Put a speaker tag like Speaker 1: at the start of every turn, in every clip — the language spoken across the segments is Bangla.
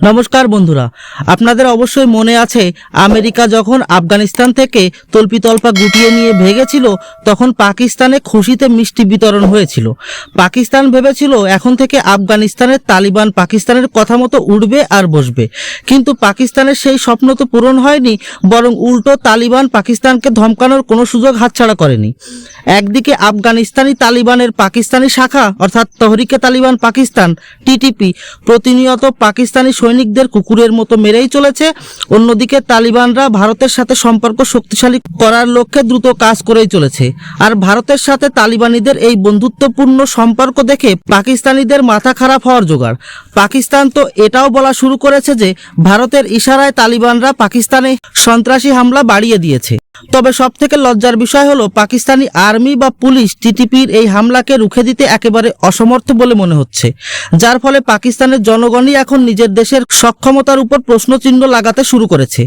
Speaker 1: নমস্কার বন্ধুরা, আপনাদের অবশ্যই মনে আছে, আমেরিকা যখন আফগানিস্তান থেকে তল্পিতল্পা গুটিয়ে নিয়ে ভেগেছিল, তখন পাকিস্তানে খুশিতে মিষ্টি বিতরণ হয়েছিল। পাকিস্তান ভেবেছিল, এখন থেকে আফগানিস্তানের তালিবান পাকিস্তানের কথা মতো উঠবে আর বসবে। কিন্তু পাকিস্তানের সেই স্বপ্ন তো পূরণ হয়নি, বরং উল্টো তালিবান পাকিস্তানকে ধমকানোর কোনো সুযোগ হাতছাড়া করেনি। একদিকে আফগানিস্তানি তালিবানের পাকিস্তানি শাখা, অর্থাৎ তহরিকে তালিবান পাকিস্তান, টিটিপি, প্রতিনিয়ত পাকিস্তানি সৈনিকদের কুকুরের মতো মেরেই চলেছে। অন্যদিকে তালিবানরা ভারতের সাথে সম্পর্ক শক্তিশালী করার লক্ষ্যে দ্রুত কাজ করেই চলেছে। আর ভারতের সাথে তালিবানিদের এই বন্ধুত্বপূর্ণ সম্পর্ক দেখে পাকিস্তানিদের মাথা খারাপ হওয়ার জোগাড়। পাকিস্তান তো এটাও বলা শুরু করেছে যে, ভারতের ইশারায় তালিবানরা পাকিস্তানে সন্ত্রাসী হামলা বাড়িয়ে দিয়েছে। তবে সব থেকে লজ্জার বিষয় হলো পাকিস্তানি আর্মি বা পুলিশ টিটিপির এই হামলাকে রুখে দিতে একেবারে অসমর্থ বলে মনে হচ্ছে। যার ফলে পাকিস্তানের জনগণই এখন নিজের দেশের সক্ষমতার উপর প্রশ্নচিহ্ন লাগাতে শুরু করেছে।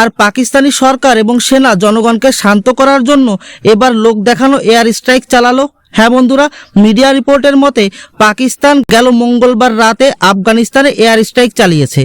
Speaker 1: আর পাকিস্তানি সরকার এবং সেনা জনগণকে শান্ত করার জন্য এবার লোক দেখানো এয়ার স্ট্রাইক চালালো। হ্যাঁ বন্ধুরা, মিডিয়া রিপোর্টের মতে পাকিস্তান গেল মঙ্গলবার রাতে আফগানিস্তানে এয়ার স্ট্রাইক চালিয়েছে।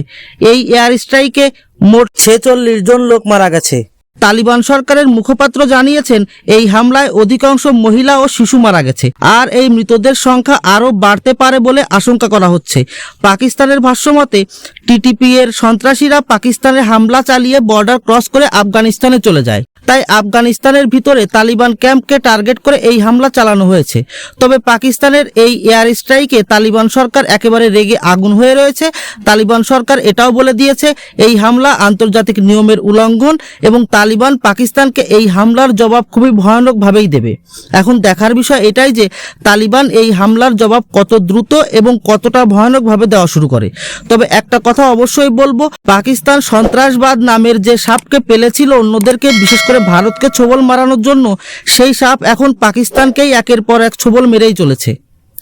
Speaker 1: এই এয়ার স্ট্রাইকে মোট ছেচল্লিশ জন লোক মারা গেছে। তালিবান সরকারের মুখপাত্র জানিয়েছেন, এই হামলায় অধিকাংশ মহিলা ও শিশু মারা গেছে। আর এই মৃতদের সংখ্যা আরও বাড়তে পারে বলে আশঙ্কা করা হচ্ছে। পাকিস্তানের ভাষ্যমতে, টিটিপি এর সন্ত্রাসীরা পাকিস্তানে হামলা চালিয়ে বর্ডার ক্রস করে আফগানিস্তানে চলে যায়। তাই আফগানিস্তানের ভিতরে তালিবান ক্যাম্পকে টার্গেট করে এই হামলা চালানো হয়েছে। তবে পাকিস্তানের এই এয়ার স্ট্রাইকে তালিবান সরকার একেবারে রেগে আগুন হয়ে রয়েছে। তালিবান সরকার এটাও বলে দিয়েছে, এই হামলা আন্তর্জাতিক নিয়মের উল্লঙ্ঘন এবং তালিবান পাকিস্তানকে এই হামলার জবাব খুবই ভয়ানকভাবেই দেবে। এখন দেখার বিষয় এটাই যে তালিবান এই হামলার জবাব কত দ্রুত এবং কতটা ভয়ানকভাবে দেওয়া শুরু করে। তবে একটা কথা অবশ্যই বলব, পাকিস্তান সন্ত্রাসবাদ নামের যে সাপকে পেলেছিল অন্যদেরকে, বিশেষ করে ভারতকে ছোবল মারানোর জন্য, সেই সাপ এখন পাকিস্তানকেই একের পর এক ছোবল মেরেই চলেছে।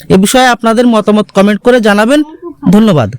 Speaker 1: এ বিষয়ে আপনাদের মতামত কমেন্ট করে জানাবেন। ধন্যবাদ।